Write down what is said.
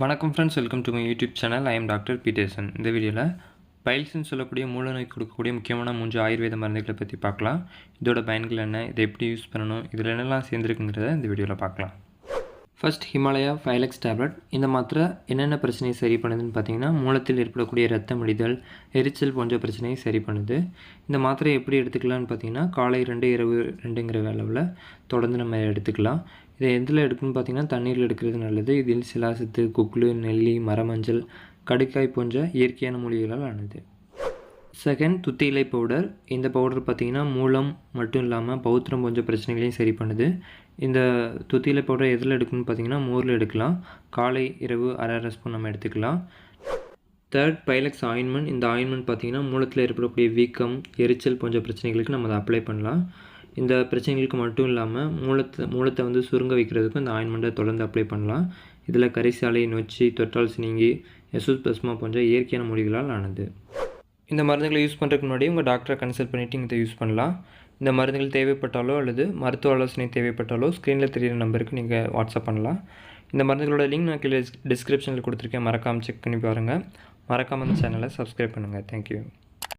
வணக்கம் friends welcome to my YouTube channel I am doctor Peterson இந்த வீடியோவில் பைல்ஸ்னு சொல்லக்கூடிய மூல நோய் கொடுக்கக்கூடிய முக்கியமான மூன்று ஆயுர்வேத மருந்துகளை பற்றி பார்க்கலாம். இதோட பயன்கள் என்ன இதை எப்படி யூஸ் பண்ணணும் இதில் என்னெல்லாம் சேர்ந்துருக்குங்கிறத இந்த வீடியோவில் பார்க்கலாம். ஃபர்ஸ்ட் ஹிமாலயா ஃபைலக்ஸ் டேப்லெட் இந்த மாத்திரை என்னென்ன பிரச்சனையை சரி பண்ணுதுன்னு பார்த்தீங்கன்னா மூலத்தில் ஏற்படக்கூடிய ரத்தம் அடிதல் எரிச்சல் போன்ற பிரச்சனையை சரி பண்ணுது. இந்த மாத்திரையை எப்படி எடுத்துக்கலாம்னு பார்த்தீங்கன்னா காலை ரெண்டு இரவு ரெண்டுங்கிற அளவில் தொடர்ந்து நம்ம எடுத்துக்கலாம். இதை எதில் எடுக்கணும்னு பார்த்தீங்கன்னா தண்ணீரில் எடுக்கிறது நல்லது. இதில் சிலாசத்து குக்லு நெல்லி மரமஞ்சள் கடுக்காய் போன்ற இயற்கையான மூலிகைகளால் ஆனது. செகண்ட் துத்தி இலை பவுடர் இந்த பவுடர் பார்த்திங்கன்னா மூலம் மட்டும் இல்லாமல் பௌத்திரம் போன்ற பிரச்சனைகளையும் சரி பண்ணுது. இந்த துத்தி இலை பவுடர் எதில் எடுக்கணும்னு பார்த்தீங்கன்னா மோரில் எடுக்கலாம். காலை இரவு அரை அரை ஸ்பூன் நம்ம எடுத்துக்கலாம். தேர்ட் பைலக்ஸ் ஆயின்மெண்ட் இந்த ஆயின்மெண்ட் பார்த்திங்கன்னா மூலத்தில் ஏற்படக்கூடிய வீக்கம் எரிச்சல் போன்ற பிரச்சனைகளுக்கு நம்ம அதை அப்ளை பண்ணலாம். இந்த பிரச்சனைகளுக்கு மட்டும் இல்லாமல் மூலத்தை மூலத்தை வந்து சுருங்க வைக்கிறதுக்கும் இந்த ஆயின்மெண்ட்டை தொடர்ந்து அப்ளை பண்ணலாம். இதில் கரிசாலை நொச்சி தொற்றால் சினிங்கி எசுஸ் பஸ்மா போன்ற இயற்கையான மொழிகளால் ஆனது. இந்த மருந்துகளை யூஸ் பண்ணுறதுக்கு முன்னாடி உங்கள் டாக்டரை கன்சல்ட் பண்ணிவிட்டு இதை யூஸ் பண்ணலாம். இந்த மருந்துகள் தேவைப்பட்டாலோ அல்லது மருத்துவ ஆலோசனை தேவைப்பட்டாலோ ஸ்க்ரீனில் தெரியிற நம்பருக்கு நீங்கள் வாட்ஸ்அப் பண்ணலாம். இந்த மருந்துகளோட லிங்க் நான் கீழே டிஸ்கிரிப்ஷனில் கொடுத்துருக்கேன். மறக்காமல் செக் பண்ணி பாருங்கள் மறக்காமல் அந்த சேனலை சப்ஸ்கிரைப் பண்ணுங்கள் தேங்க்யூ